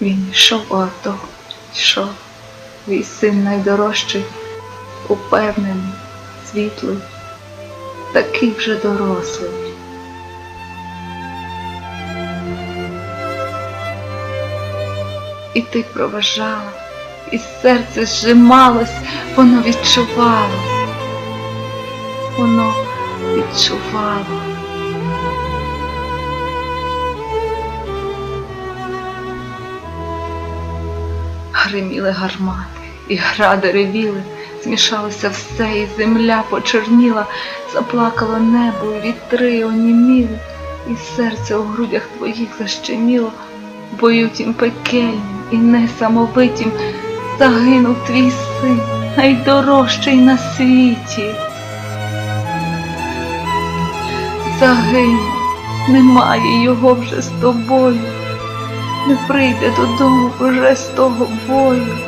Він йшов у авто, йшов, твій син найдорожчий, упевнений, світлий, такий вже дорослий. І ти проважала, і серце зжималось, воно відчувалось, воно відчувало. Гриміли гармати, і гради ревіли, змішалося все, і земля почорніла, заплакало небо, і вітри оніміли, і серце у грудях твоїх защеміло, бою тім пекельнім і несамовитім загинув твій син, найдорожчий на світі. Загинув, немає його вже з тобою не прийде додому вже з того бою,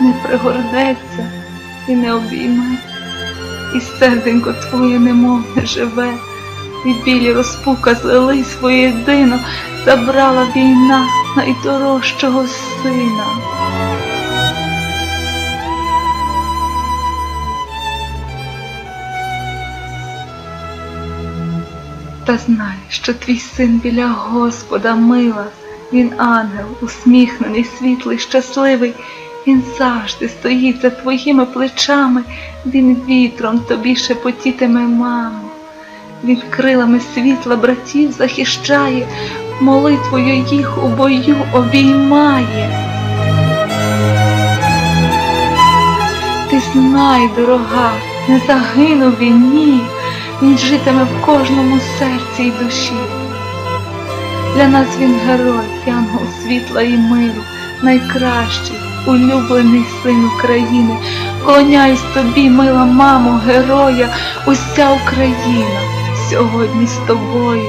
не пригорнеться і не обійме, і серденько твоє немов не живе, і білі розпука злились воєдино, забрала війна найдорожчого сина. Та знай, що твій син біля Господа мила, він ангел, усміхнений, світлий, щасливий, він завжди стоїть за твоїми плечами, він вітром тобі шепотітиме, мамо. Він крилами світла братів захищає, молитвою їх у бою обіймає. Ти знай, дорога, не загинув він, ні, він житиме в кожному серці й душі. Для нас він герой, янгол світла і миру, найкращий, улюблений син України. Клоняюсь тобі, мила мамо, героя, уся Україна сьогодні з тобою.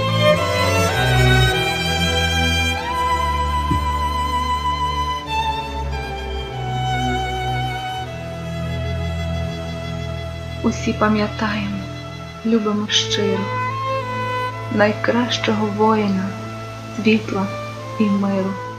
Усі пам'ятаємо, любимо щиро, найкращого воїна, світла і миру.